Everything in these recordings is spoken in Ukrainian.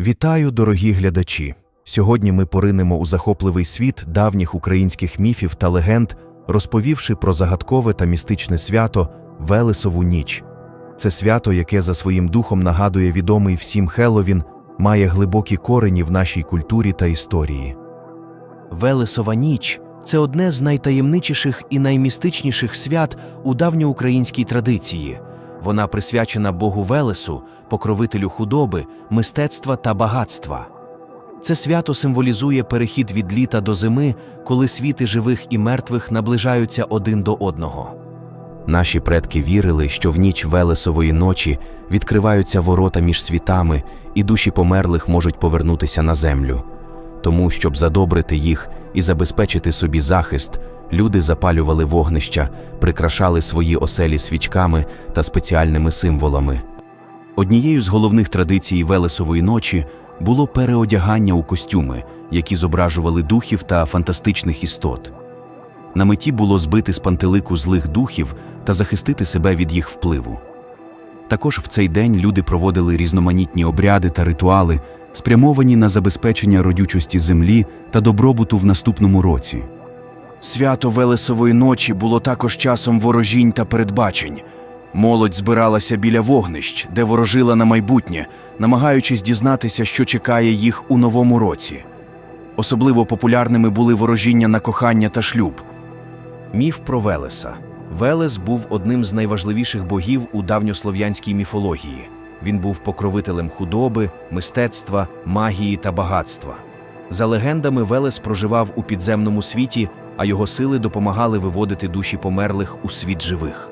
Вітаю, дорогі глядачі! Сьогодні ми поринемо у захопливий світ давніх українських міфів та легенд, розповівши про загадкове та містичне свято Велесову ніч. Це свято, яке за своїм духом нагадує відомий всім Хелловін, має глибокі корені в нашій культурі та історії. Велесова ніч це одне з найтаємничіших і наймістичніших свят у давньоукраїнській традиції. Вона присвячена Богу Велесу, покровителю худоби, мистецтва та багатства. Це свято символізує перехід від літа до зими, коли світи живих і мертвих наближаються один до одного. Наші предки вірили, що в ніч Велесової ночі відкриваються ворота між світами, і душі померлих можуть повернутися на землю. Тому, щоб задобрити їх і забезпечити собі захист, люди запалювали вогнища, прикрашали свої оселі свічками та спеціальними символами. Однією з головних традицій Велесової ночі було переодягання у костюми, які зображували духів та фантастичних істот. На меті було збити з пантелику злих духів та захистити себе від їх впливу. Також в цей день люди проводили різноманітні обряди та ритуали, спрямовані на забезпечення родючості землі та добробуту в наступному році. Свято Велесової ночі було також часом ворожінь та передбачень. Молодь збиралася біля вогнищ, де ворожила на майбутнє, намагаючись дізнатися, що чекає їх у новому році. Особливо популярними були ворожіння на кохання та шлюб. Міф про Велеса. Велес був одним з найважливіших богів у давньослов'янській міфології. Він був покровителем худоби, мистецтва, магії та багатства. За легендами, Велес проживав у підземному світі, а його сили допомагали виводити душі померлих у світ живих.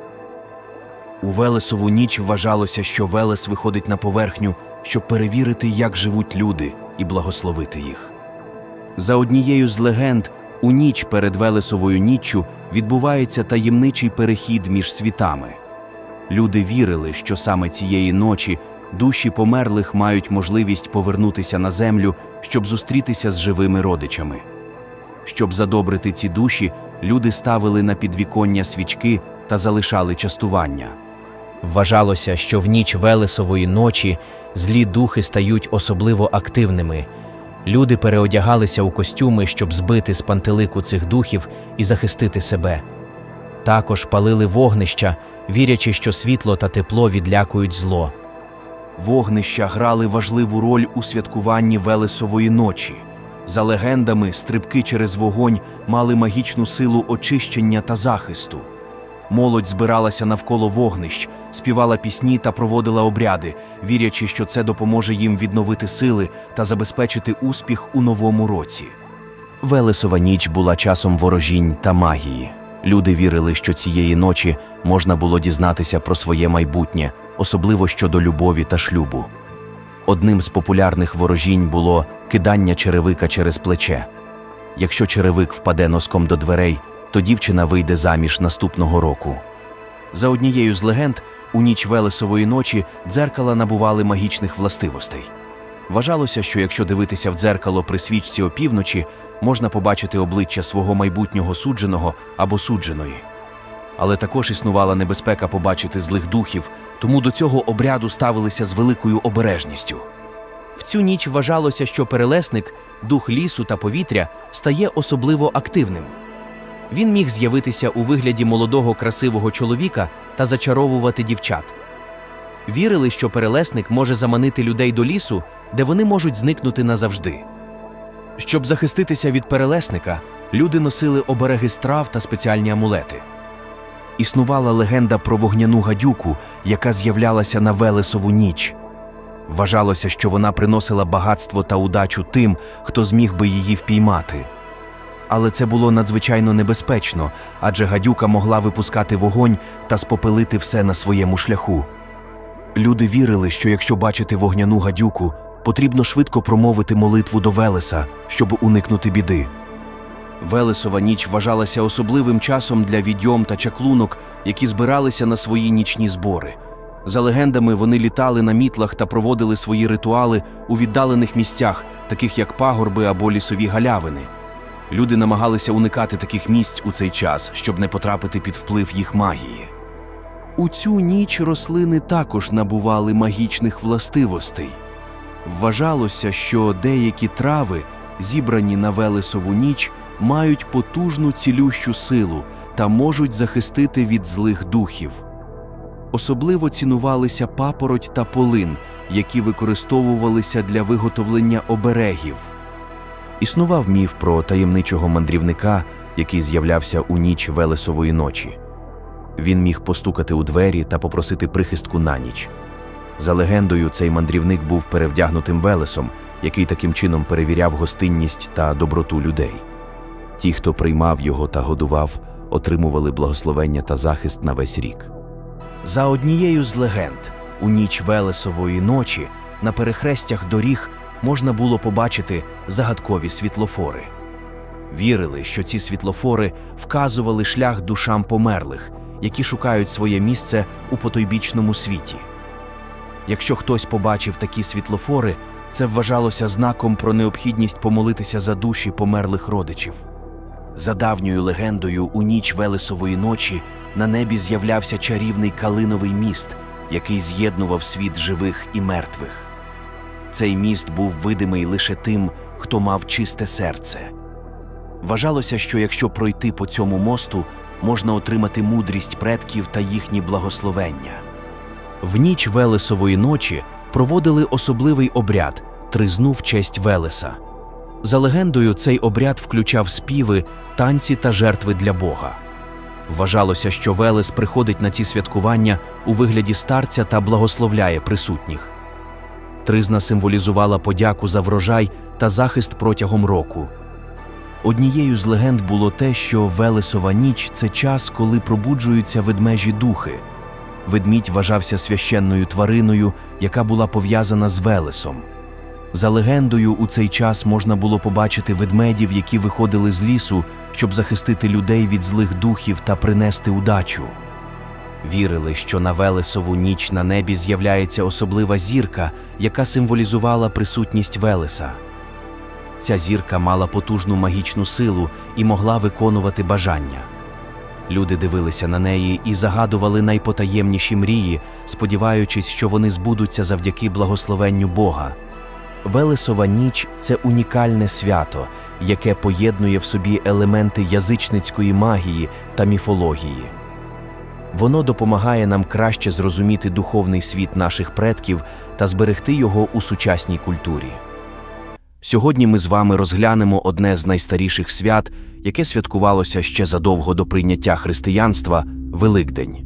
У Велесову ніч вважалося, що Велес виходить на поверхню, щоб перевірити, як живуть люди, і благословити їх. За однією з легенд, у ніч перед Велесовою ніччю відбувається таємничий перехід між світами. Люди вірили, що саме цієї ночі душі померлих мають можливість повернутися на землю, щоб зустрітися з живими родичами. Щоб задобрити ці душі, люди ставили на підвіконня свічки та залишали частування. Вважалося, що в ніч Велесової ночі злі духи стають особливо активними. Люди переодягалися у костюми, щоб збити з пантелику цих духів і захистити себе. Також палили вогнища, вірячи, що світло та тепло відлякують зло. Вогнища грали важливу роль у святкуванні Велесової ночі. За легендами, стрибки через вогонь мали магічну силу очищення та захисту. Молодь збиралася навколо вогнищ, співала пісні та проводила обряди, вірячи, що це допоможе їм відновити сили та забезпечити успіх у новому році. Велесова ніч була часом ворожінь та магії. Люди вірили, що цієї ночі можна було дізнатися про своє майбутнє, особливо щодо любові та шлюбу. Одним з популярних ворожінь було кидання черевика через плече. Якщо черевик впаде носком до дверей, то дівчина вийде заміж наступного року. За однією з легенд, у ніч Велесової ночі дзеркала набували магічних властивостей. Вважалося, що якщо дивитися в дзеркало при свічці опівночі, можна побачити обличчя свого майбутнього судженого або судженої. Але також існувала небезпека побачити злих духів, тому до цього обряду ставилися з великою обережністю. В цю ніч вважалося, що перелесник, дух лісу та повітря, стає особливо активним. Він міг з'явитися у вигляді молодого красивого чоловіка та зачаровувати дівчат. Вірили, що перелесник може заманити людей до лісу, де вони можуть зникнути назавжди. Щоб захиститися від перелесника, люди носили обереги страв та спеціальні амулети. Існувала легенда про вогняну гадюку, яка з'являлася на Велесову ніч. Вважалося, що вона приносила багатство та удачу тим, хто зміг би її впіймати. Але це було надзвичайно небезпечно, адже гадюка могла випускати вогонь та спопелити все на своєму шляху. Люди вірили, що якщо бачити вогняну гадюку, потрібно швидко промовити молитву до Велеса, щоб уникнути біди. Велесова ніч вважалася особливим часом для відьом та чаклунок, які збиралися на свої нічні збори. За легендами, вони літали на мітлах та проводили свої ритуали у віддалених місцях, таких як пагорби або лісові галявини. Люди намагалися уникати таких місць у цей час, щоб не потрапити під вплив їх магії. У цю ніч рослини також набували магічних властивостей. Вважалося, що деякі трави, зібрані на Велесову ніч, мають потужну цілющу силу та можуть захистити від злих духів. Особливо цінувалися папороть та полин, які використовувалися для виготовлення оберегів. Існував міф про таємничого мандрівника, який з'являвся у ніч Велесової ночі. Він міг постукати у двері та попросити прихистку на ніч. За легендою, цей мандрівник був перевдягнутим Велесом, який таким чином перевіряв гостинність та доброту людей. Ті, хто приймав його та годував, отримували благословення та захист на весь рік. За однією з легенд, у ніч Велесової ночі на перехрестях доріг можна було побачити загадкові світлофори. Вірили, що ці світлофори вказували шлях душам померлих, які шукають своє місце у потойбічному світі. Якщо хтось побачив такі світлофори, це вважалося знаком про необхідність помолитися за душі померлих родичів. За давньою легендою, у ніч Велесової ночі на небі з'являвся чарівний калиновий міст, який з'єднував світ живих і мертвих. Цей міст був видимий лише тим, хто мав чисте серце. Вважалося, що якщо пройти по цьому мосту, можна отримати мудрість предків та їхні благословення. В ніч Велесової ночі проводили особливий обряд тризну в честь Велеса. За легендою, цей обряд включав співи, танці та жертви для Бога. Вважалося, що Велес приходить на ці святкування у вигляді старця та благословляє присутніх. Тризна символізувала подяку за врожай та захист протягом року. Однією з легенд було те, що Велесова ніч це час, коли пробуджуються ведмежі духи. Ведмідь вважався священною твариною, яка була пов'язана з Велесом. За легендою, у цей час можна було побачити ведмедів, які виходили з лісу, щоб захистити людей від злих духів та принести удачу. Вірили, що на Велесову ніч на небі з'являється особлива зірка, яка символізувала присутність Велеса. Ця зірка мала потужну магічну силу і могла виконувати бажання. Люди дивилися на неї і загадували найпотаємніші мрії, сподіваючись, що вони збудуться завдяки благословенню Бога. Велесова ніч це унікальне свято, яке поєднує в собі елементи язичницької магії та міфології. Воно допомагає нам краще зрозуміти духовний світ наших предків та зберегти його у сучасній культурі. Сьогодні ми з вами розглянемо одне з найстаріших свят, яке святкувалося ще задовго до прийняття християнства Великдень.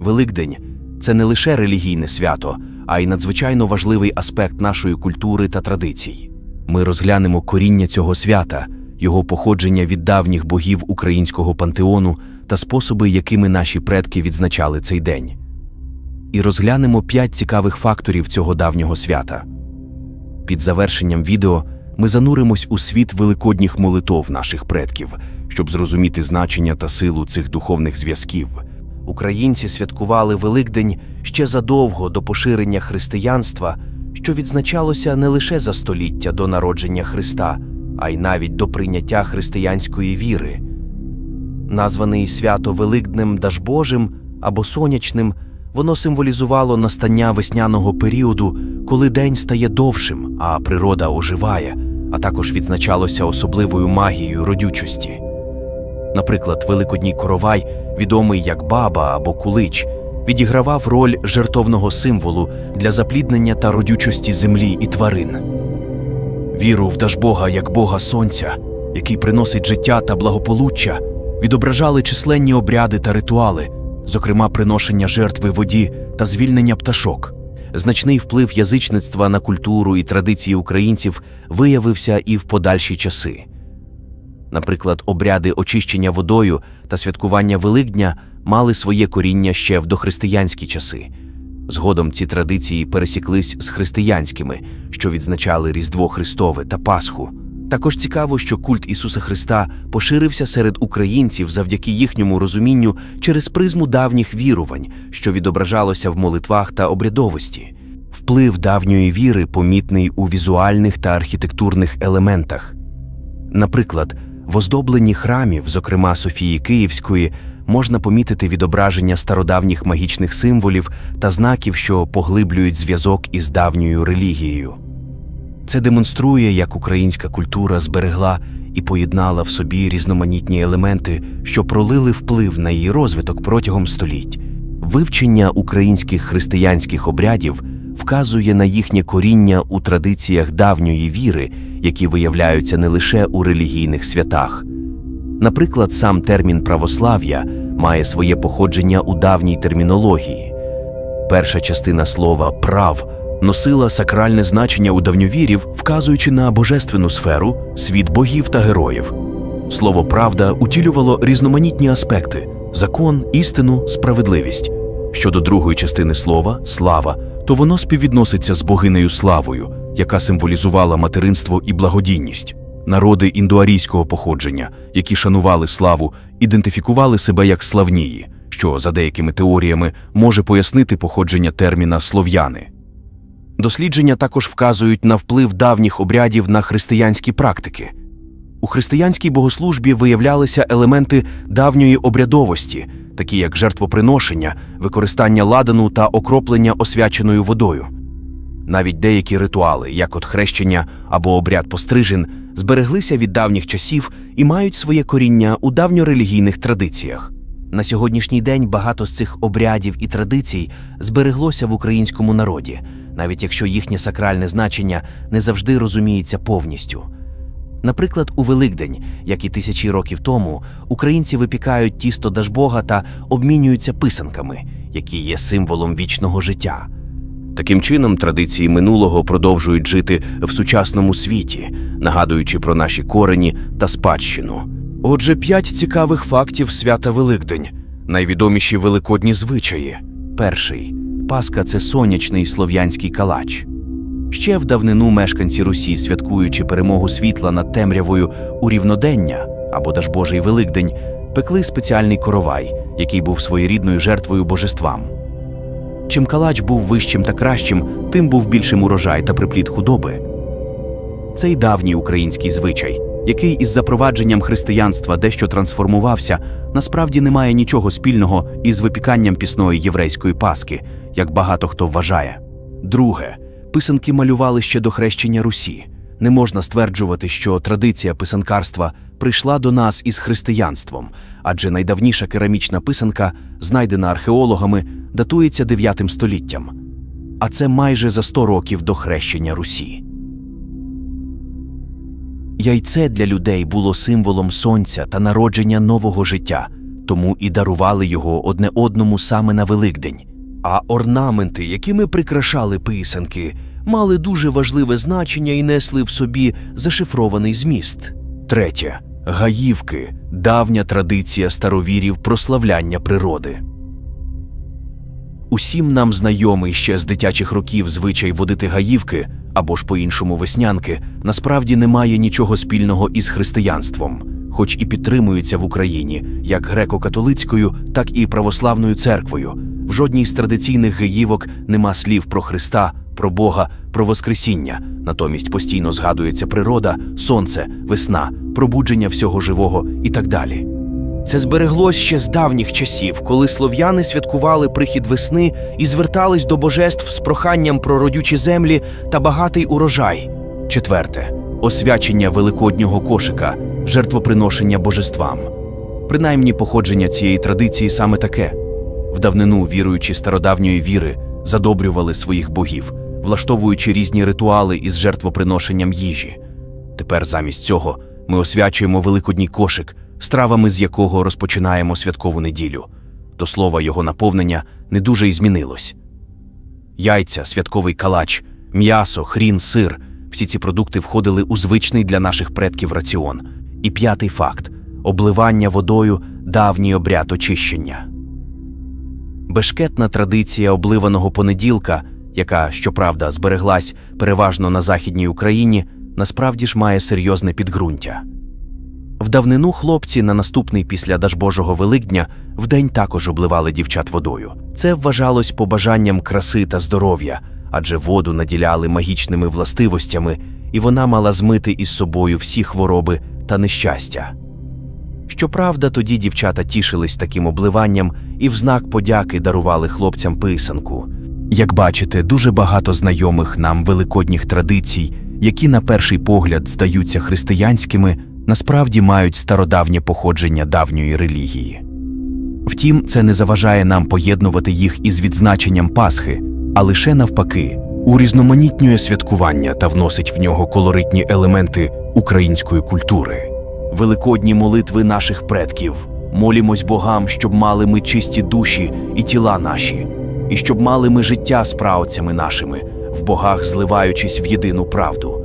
Великдень це не лише релігійне свято, а й надзвичайно важливий аспект нашої культури та традицій. Ми розглянемо коріння цього свята, його походження від давніх богів українського пантеону та способи, якими наші предки відзначали цей день. І розглянемо п'ять цікавих факторів цього давнього свята. Під завершенням відео ми зануримось у світ великодніх молитов наших предків, щоб зрозуміти значення та силу цих духовних зв'язків. Українці святкували Великдень ще задовго до поширення християнства, що відзначалося не лише за століття до народження Христа, а й навіть до прийняття християнської віри. Названий свято Великднем Дажбожим або сонячним, воно символізувало настання весняного періоду, коли день стає довшим, а природа оживає, а також відзначалося особливою магією родючості. Наприклад, Великодній коровай, відомий як баба або кулич, відігравав роль жертовного символу для запліднення та родючості землі і тварин. Віру в Дажбога як Бога Сонця, який приносить життя та благополуччя, відображали численні обряди та ритуали, зокрема приношення жертви воді та звільнення пташок. Значний вплив язичництва на культуру і традиції українців виявився і в подальші часи. Наприклад, обряди очищення водою та святкування Великдня мали своє коріння ще в дохристиянські часи. Згодом ці традиції пересіклись з християнськими, що відзначали Різдво Христове та Пасху. Також цікаво, що культ Ісуса Христа поширився серед українців завдяки їхньому розумінню через призму давніх вірувань, що відображалося в молитвах та обрядовості. Вплив давньої віри помітний у візуальних та архітектурних елементах. Наприклад, в оздобленні храмів, зокрема Софії Київської, можна помітити відображення стародавніх магічних символів та знаків, що поглиблюють зв'язок із давньою релігією. Це демонструє, як українська культура зберегла і поєднала в собі різноманітні елементи, що пролили вплив на її розвиток протягом століть. Вивчення українських християнських обрядів вказує на їхнє коріння у традиціях давньої віри, які виявляються не лише у релігійних святах. Наприклад, сам термін православ'я має своє походження у давній термінології. Перша частина слова прав носила сакральне значення у давньовірів, вказуючи на божественну сферу, світ богів та героїв. Слово правда утілювало різноманітні аспекти закон, істину, справедливість. Щодо другої частини слова слава, то воно співвідноситься з богинею славою, яка символізувала материнство і благодійність. Народи індоарійського походження, які шанували славу, ідентифікували себе як славнії, що, за деякими теоріями, може пояснити походження терміна слов'яни. Дослідження також вказують на вплив давніх обрядів на християнські практики. У християнській богослужбі виявлялися елементи давньої обрядовості, такі як жертвоприношення, використання ладану та окроплення освяченою водою. Навіть деякі ритуали, як от хрещення або обряд пострижин, збереглися від давніх часів і мають своє коріння у давньорелігійних традиціях. На сьогоднішній день багато з цих обрядів і традицій збереглося в українському народі, навіть якщо їхнє сакральне значення не завжди розуміється повністю. Наприклад, у Великдень, як і тисячі років тому, українці випікають тісто Дажбога та обмінюються писанками, які є символом вічного життя. Таким чином, традиції минулого продовжують жити в сучасному світі, нагадуючи про наші корені та спадщину. Отже, п'ять цікавих фактів свята Великдень, найвідоміші великодні звичаї. Перший Пасха це сонячний слов'янський калач. Ще в давнину мешканці Русі, святкуючи перемогу світла над темрявою у рівнодення або Дажбожий Великдень, пекли спеціальний коровай, який був своєрідною жертвою божествам. Чим калач був вищим та кращим, тим був більшим урожай та приплід худоби. Цей давній український звичай, який із запровадженням християнства дещо трансформувався, насправді не має нічого спільного із випіканням пісної єврейської паски, як багато хто вважає. Друге, писанки малювали ще до хрещення Русі. Не можна стверджувати, що традиція писанкарства прийшла до нас із християнством, адже найдавніша керамічна писанка, знайдена археологами, датується 9 століттям. А це майже за 100 років до хрещення Русі. Яйце для людей було символом сонця та народження нового життя, тому і дарували його одне одному саме на Великдень. А орнаменти, якими прикрашали писанки, мали дуже важливе значення і несли в собі зашифрований зміст. Третє гаївки давня традиція старовірів прославляння природи. Усім нам знайомий ще з дитячих років звичай водити гаївки або ж по-іншому веснянки насправді не має нічого спільного із християнством, хоч і підтримується в Україні як греко-католицькою, так і православною церквою. В жодній з традиційних гаївок нема слів про Христа, про Бога, про Воскресіння. Натомість постійно згадується природа, сонце, весна, пробудження всього живого і так далі. Це збереглось ще з давніх часів, коли слов'яни святкували прихід весни і звертались до божеств з проханням про родючі землі та багатий урожай. Четверте освячення великоднього кошика, жертвоприношення божествам. Принаймні походження цієї традиції саме таке. В давнину віруючі стародавньої віри задобрювали своїх богів, влаштовуючи різні ритуали із жертвоприношенням їжі. Тепер замість цього ми освячуємо великодній кошик, стравами з якого розпочинаємо святкову неділю. До слова, його наповнення не дуже й змінилось. Яйця, святковий калач, м'ясо, хрін, сир всі ці продукти входили у звичний для наших предків раціон. І п'ятий факт обливання водою давній обряд очищення. Бешкетна традиція обливаного понеділка, яка, щоправда, збереглась переважно на Західній Україні, насправді ж має серйозне підґрунтя. В давнину хлопці на наступний після Дажбожого Великдня вдень також обливали дівчат водою. Це вважалось побажанням краси та здоров'я, адже воду наділяли магічними властивостями, і вона мала змити із собою всі хвороби та нещастя. Щоправда, тоді дівчата тішились таким обливанням і в знак подяки дарували хлопцям писанку. Як бачите, дуже багато знайомих нам великодніх традицій які на перший погляд здаються християнськими, насправді мають стародавнє походження давньої релігії. Втім, це не заважає нам поєднувати їх із відзначенням Пасхи, а лише навпаки, урізноманітнює святкування та вносить в нього колоритні елементи української культури. Великодні молитви наших предків. Молімось богам, щоб мали ми чисті душі і тіла наші, і щоб мали ми життя з праотцями нашими, в богах зливаючись в єдину правду.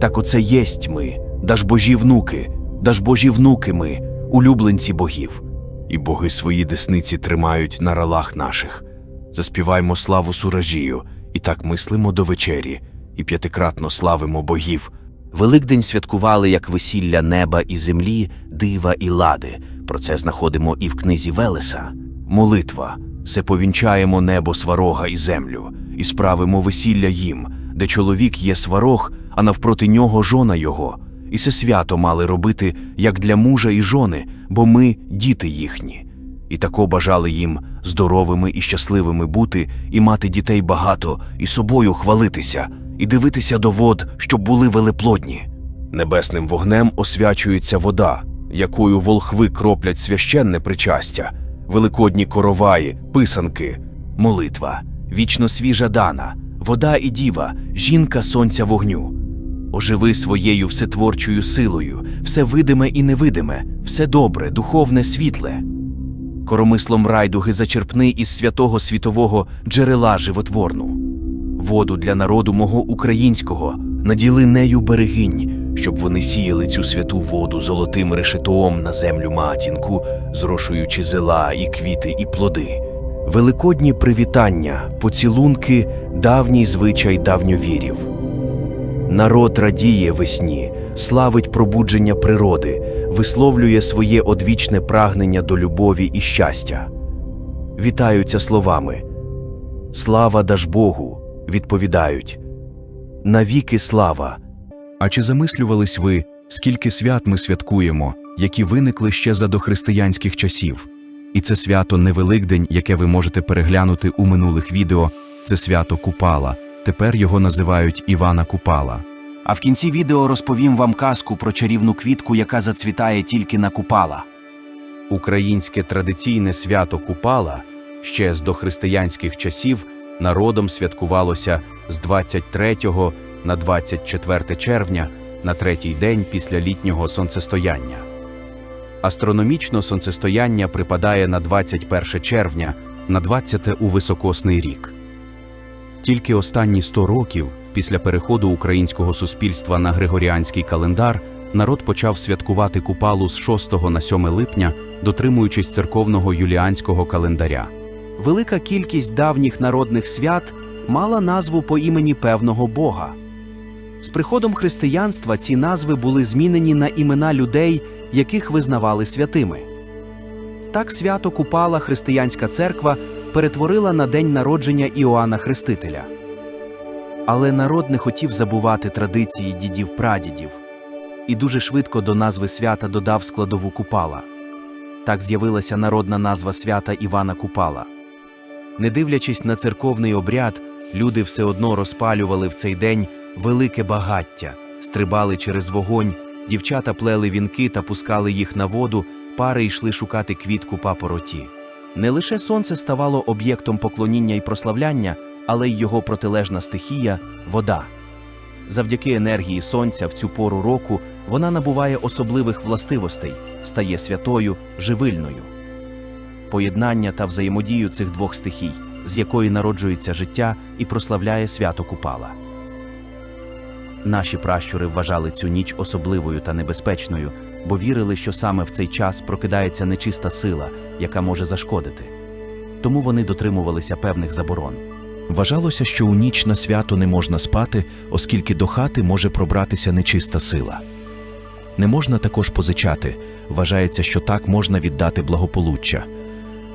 Так оце єсть ми, дажбожі внуки, дажбожі внуки ми, улюбленці богів. І боги свої десниці тримають на ралах наших. Заспіваймо славу суражію, і так мислимо до вечері, і п'ятикратно славимо богів. Великдень святкували як весілля неба і землі, дива і лади. Про це знаходимо і в книзі Велеса. Молитва се повінчаємо небо сварога і землю, і справимо весілля їм, де чоловік є сварог, а навпроти нього жона його. І се свято мали робити, як для мужа і жони, бо ми діти їхні. І тако бажали їм здоровими і щасливими бути, і мати дітей багато, і собою хвалитися, і дивитися до вод, щоб були велеплодні. Небесним вогнем освячується вода, якою волхви кроплять священне причастя, великодні короваї, писанки, молитва, вічно свіжа дана, вода і діва, жінка сонця вогню. Оживи своєю всетворчою силою, все видиме і невидиме, все добре, духовне, світле. Коромислом райдуги зачерпни із святого світового джерела животворну. Воду для народу мого українського наділи нею берегинь, щоб вони сіяли цю святу воду золотим решетом на землю матінку, зрошуючи зела і квіти, і плоди. Великодні привітання, поцілунки, давній звичай давньовірів. Народ радіє весні, славить пробудження природи, висловлює своє одвічне прагнення до любові і щастя. Вітаються словами Слава даж Богу, відповідають Навіки слава. А чи замислювались ви, скільки свят ми святкуємо, які виникли ще за дохристиянських часів? І це свято не Великдень, яке ви можете переглянути у минулих відео, це свято Купала. Тепер його називають Івана Купала. А в кінці відео розповім вам казку про чарівну квітку, яка зацвітає тільки на Купала. Українське традиційне свято Купала ще з дохристиянських часів народом святкувалося з 23 на 24 червня на третій день після літнього сонцестояння. Астрономічно сонцестояння припадає на 21 червня, на 20 у високосний рік. Тільки останні 100 років після переходу українського суспільства на григоріанський календар народ почав святкувати Купалу з 6 на 7 липня, дотримуючись церковного юліанського календаря. Велика кількість давніх народних свят мала назву по імені певного бога. З приходом християнства ці назви були змінені на імена людей, яких визнавали святими. Так свято Купала християнська церква перетворила на день народження Іоанна Хрестителя. Але народ не хотів забувати традиції дідів-прадідів і дуже швидко до назви свята додав складову Купала. Так з'явилася народна назва свята Івана Купала. Не дивлячись на церковний обряд, люди все одно розпалювали в цей день велике багаття, стрибали через вогонь, дівчата плели вінки та пускали їх на воду, пари йшли шукати квітку папороті. Не лише сонце ставало об'єктом поклоніння і прославляння, але й його протилежна стихія вода. Завдяки енергії сонця в цю пору року вона набуває особливих властивостей, стає святою, живильною. Поєднання та взаємодію цих двох стихій, з якої народжується життя і прославляє свято Купала. Наші пращури вважали цю ніч особливою та небезпечною, бо вірили, що саме в цей час прокидається нечиста сила, яка може зашкодити. Тому вони дотримувалися певних заборон. Вважалося, що у ніч на свято не можна спати, оскільки до хати може пробратися нечиста сила. Не можна також позичати, вважається, що так можна віддати благополуччя.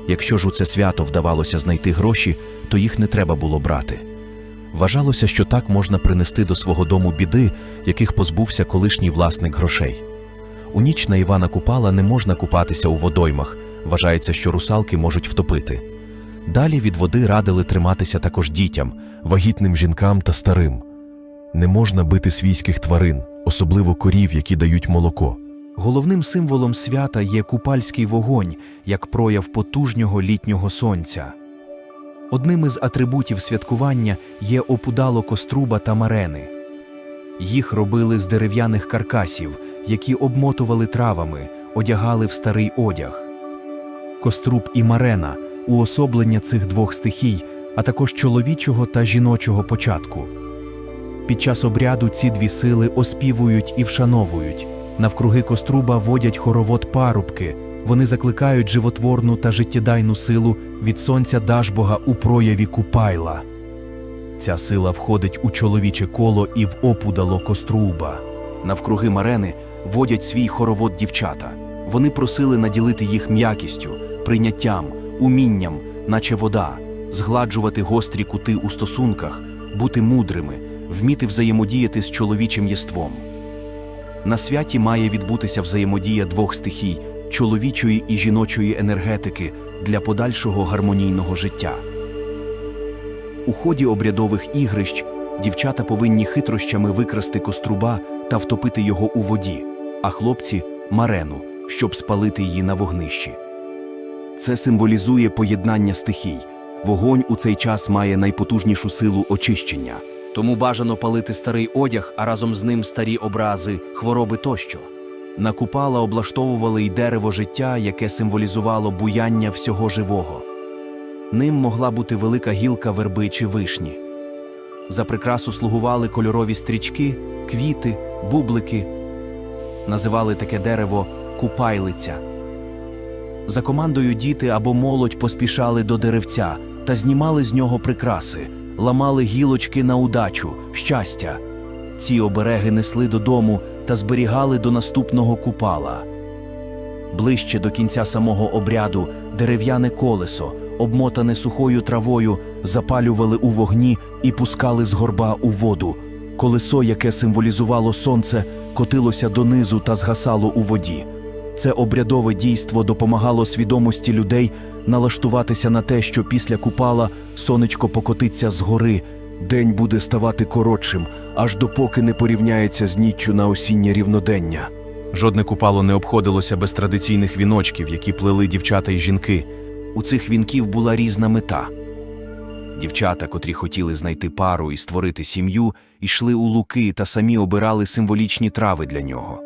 Якщо ж у це свято вдавалося знайти гроші, то їх не треба було брати. Вважалося, що так можна принести до свого дому біди, яких позбувся колишній власник грошей. У ніч на Івана Купала не можна купатися у водоймах, вважається, що русалки можуть втопити. Далі від води радили триматися також дітям, вагітним жінкам та старим. Не можна бити свійських тварин, особливо корів, які дають молоко. Головним символом свята є купальський вогонь як прояв потужнього літнього сонця. Одним із атрибутів святкування є опудало коструба та марени. Їх робили з дерев'яних каркасів, які обмотували травами, одягали в старий одяг. Коструб і марена уособлення цих двох стихій, а також чоловічого та жіночого початку. Під час обряду ці дві сили оспівують і вшановують. Навкруги коструба водять хоровод парубки. Вони закликають животворну та життєдайну силу від сонця Дажбога у прояві Купайла. Ця сила входить у чоловіче коло і в опудало коструба. Навкруги марени водять свій хоровод дівчата. Вони просили наділити їх м'якістю, прийняттям, умінням, наче вода, згладжувати гострі кути у стосунках, бути мудрими, вміти взаємодіяти з чоловічим єством. На святі має відбутися взаємодія двох стихій чоловічої і жіночої енергетики для подальшого гармонійного життя. У ході обрядових ігрищ дівчата повинні хитрощами викрасти коструба та втопити його у воді, а хлопці марену, щоб спалити її на вогнищі. Це символізує поєднання стихій. Вогонь у цей час має найпотужнішу силу очищення. Тому бажано палити старий одяг, а разом з ним старі образи, хвороби тощо. На купала облаштовували й дерево життя, яке символізувало буяння всього живого. Ним могла бути велика гілка верби чи вишні. За прикрасу слугували кольорові стрічки, квіти, бублики. Називали таке дерево купайлиця. За командою діти або молодь поспішали до деревця та знімали з нього прикраси, ламали гілочки на удачу, щастя. Ці обереги несли додому та зберігали до наступного купала. Ближче до кінця самого обряду дерев'яне колесо, обмотане сухою травою, запалювали у вогні і пускали з горба у воду. Колесо, яке символізувало сонце, котилося донизу та згасало у воді. Це обрядове дійство допомагало свідомості людей налаштуватися на те, що після купала сонечко покотиться з гори, день буде ставати коротшим, аж допоки не порівняється з ніччю на осіннє рівнодення. Жодне купало не обходилося без традиційних віночків, які плели дівчата й жінки. У цих вінків була різна мета. Дівчата, котрі хотіли знайти пару і створити сім'ю, йшли у луки та самі обирали символічні трави для нього.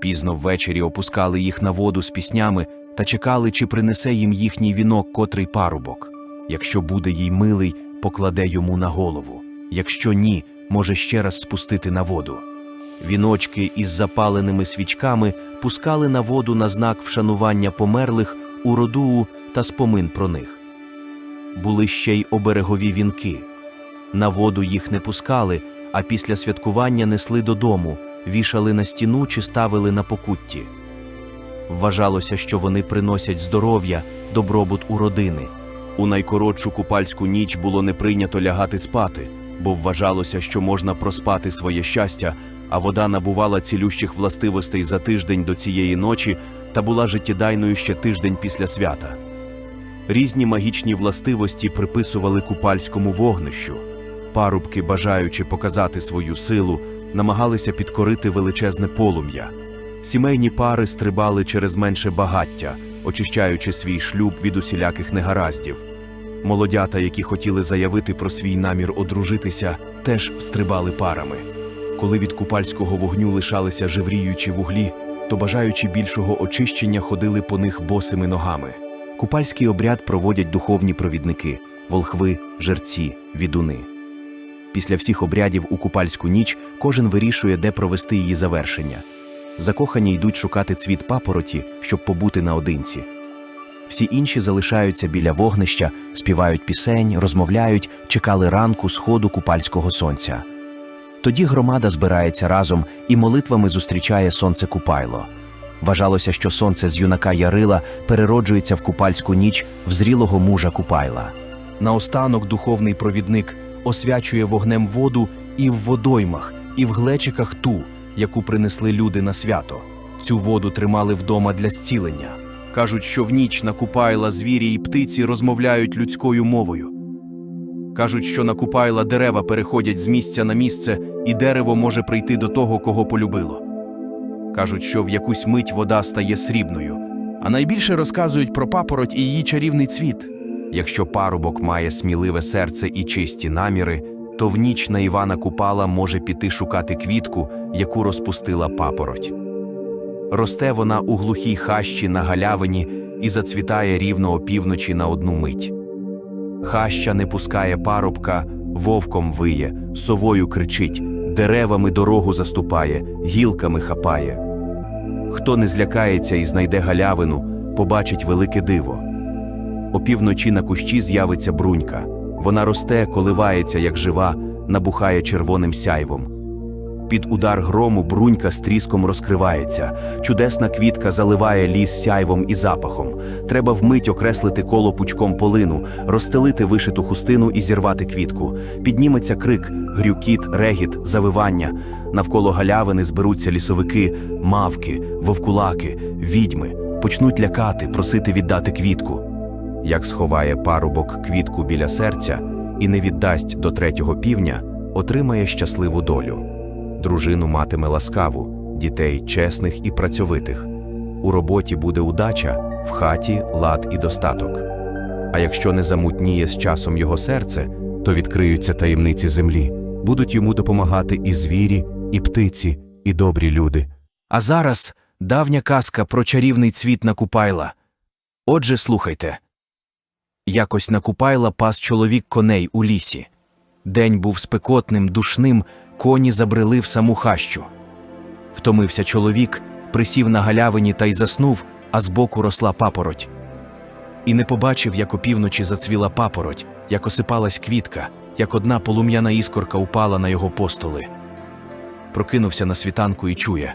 Пізно ввечері опускали їх на воду з піснями та чекали, чи принесе їм їхній вінок котрий парубок. Якщо буде їй милий, покладе йому на голову. Якщо ні, може ще раз спустити на воду. Віночки із запаленими свічками пускали на воду на знак вшанування померлих у роду та спомин про них. Були ще й оберегові вінки. На воду їх не пускали, а після святкування несли додому, вішали на стіну чи ставили на покутті. Вважалося, що вони приносять здоров'я, добробут у родини. У найкоротшу купальську ніч було не прийнято лягати спати, бо вважалося, що можна проспати своє щастя, а вода набувала цілющих властивостей за тиждень до цієї ночі та була життєдайною ще тиждень після свята. Різні магічні властивості приписували купальському вогнищу. Парубки, бажаючи показати свою силу, намагалися підкорити величезне полум'я. Сімейні пари стрибали через менше багаття, очищаючи свій шлюб від усіляких негараздів. Молодята, які хотіли заявити про свій намір одружитися, теж стрибали парами. Коли від купальського вогню лишалися живріючі вуглі, то бажаючи більшого очищення ходили по них босими ногами. Купальський обряд проводять духовні провідники волхви, жерці, відуни. Після всіх обрядів у купальську ніч кожен вирішує, де провести її завершення. Закохані йдуть шукати цвіт папороті, щоб побути наодинці. Всі інші залишаються біля вогнища, співають пісень, розмовляють, чекали ранку сходу купальського сонця. Тоді громада збирається разом і молитвами зустрічає сонце Купайло. Вважалося, що сонце з юнака Ярила перероджується в купальську ніч в зрілого мужа Купайла. Наостанок духовний провідник освячує вогнем воду і в водоймах, і в глечиках ту, яку принесли люди на свято. Цю воду тримали вдома для зцілення. Кажуть, що в ніч на Купайла звірі і птиці розмовляють людською мовою. Кажуть, що на Купайла дерева переходять з місця на місце, і дерево може прийти до того, кого полюбило. Кажуть, що в якусь мить вода стає срібною. А найбільше розказують про папороть і її чарівний цвіт. Якщо парубок має сміливе серце і чисті наміри, то в ніч на Івана Купала може піти шукати квітку, яку розпустила папороть. Росте вона у глухій хащі на галявині і зацвітає рівно опівночі на одну мить. Хаща не пускає парубка, вовком виє, совою кричить, деревами дорогу заступає, гілками хапає. Хто не злякається і знайде галявину, побачить велике диво. Опівночі на кущі з'явиться брунька. Вона росте, коливається, як жива, набухає червоним сяйвом. Під удар грому брунька з тріском розкривається. Чудесна квітка заливає ліс сяйвом і запахом. Треба вмить окреслити коло пучком полину, розстелити вишиту хустину і зірвати квітку. Підніметься крик, грюкіт, регіт, завивання. Навколо галявини зберуться лісовики, мавки, вовкулаки, відьми. Почнуть лякати, просити віддати квітку. Як сховає парубок квітку біля серця і не віддасть до третього півня, отримає щасливу долю. Дружину матиме ласкаву, дітей чесних і працьовитих. У роботі буде удача, в хаті лад і достаток. А якщо не замутніє з часом його серце, то відкриються таємниці землі, будуть йому допомагати і звірі, і птиці, і добрі люди. А зараз давня казка про чарівний цвіт Накупайла. Отже, слухайте. Якось Накупайла пас чоловік коней у лісі. День був спекотним, душним, коні забрели в саму хащу. Втомився чоловік, присів на галявині та й заснув, а збоку росла папороть. І не побачив, як опівночі зацвіла папороть, як осипалась квітка, як одна полум'яна іскорка упала на його постоли. Прокинувся на світанку і чує.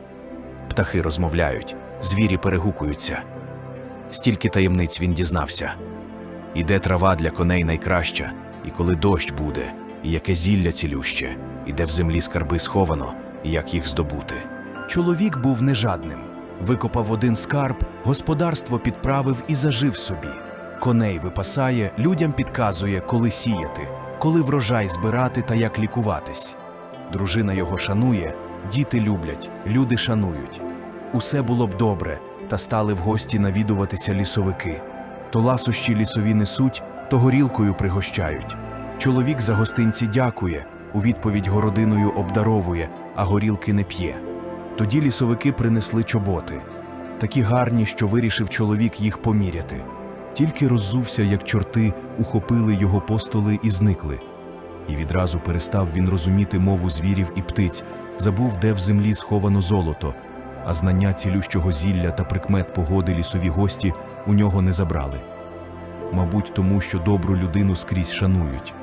Птахи розмовляють, звірі перегукуються. Стільки таємниць він дізнався. Іде трава для коней найкраща, і коли дощ буде, і яке зілля цілюще, і де в землі скарби сховано, і як їх здобути. Чоловік був нежадним. Викопав один скарб, господарство підправив і зажив собі. Коней випасає, людям підказує, коли сіяти, коли врожай збирати та як лікуватись. Дружина його шанує, діти люблять, люди шанують. Усе було б добре, та стали в гості навідуватися лісовики. То ласощі лісові несуть, то горілкою пригощають. Чоловік за гостинці дякує, у відповідь городиною обдаровує, а горілки не п'є. Тоді лісовики принесли чоботи, такі гарні, що вирішив чоловік їх поміряти. Тільки роззувся, як чорти, ухопили його постоли і зникли. І відразу перестав він розуміти мову звірів і птиць, забув, де в землі сховано золото, а знання цілющого зілля та прикмет погоди лісові гості у нього не забрали. Мабуть, тому що добру людину скрізь шанують.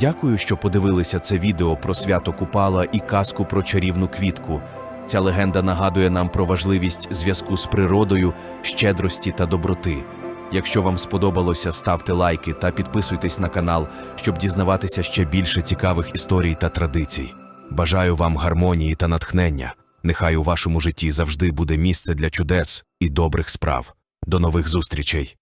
Дякую, що подивилися це відео про свято Купала і казку про чарівну квітку. Ця легенда нагадує нам про важливість зв'язку з природою, щедрості та доброти. Якщо вам сподобалося, ставте лайки та підписуйтесь на канал, щоб дізнаватися ще більше цікавих історій та традицій. Бажаю вам гармонії та натхнення. Нехай у вашому житті завжди буде місце для чудес і добрих справ. До нових зустрічей!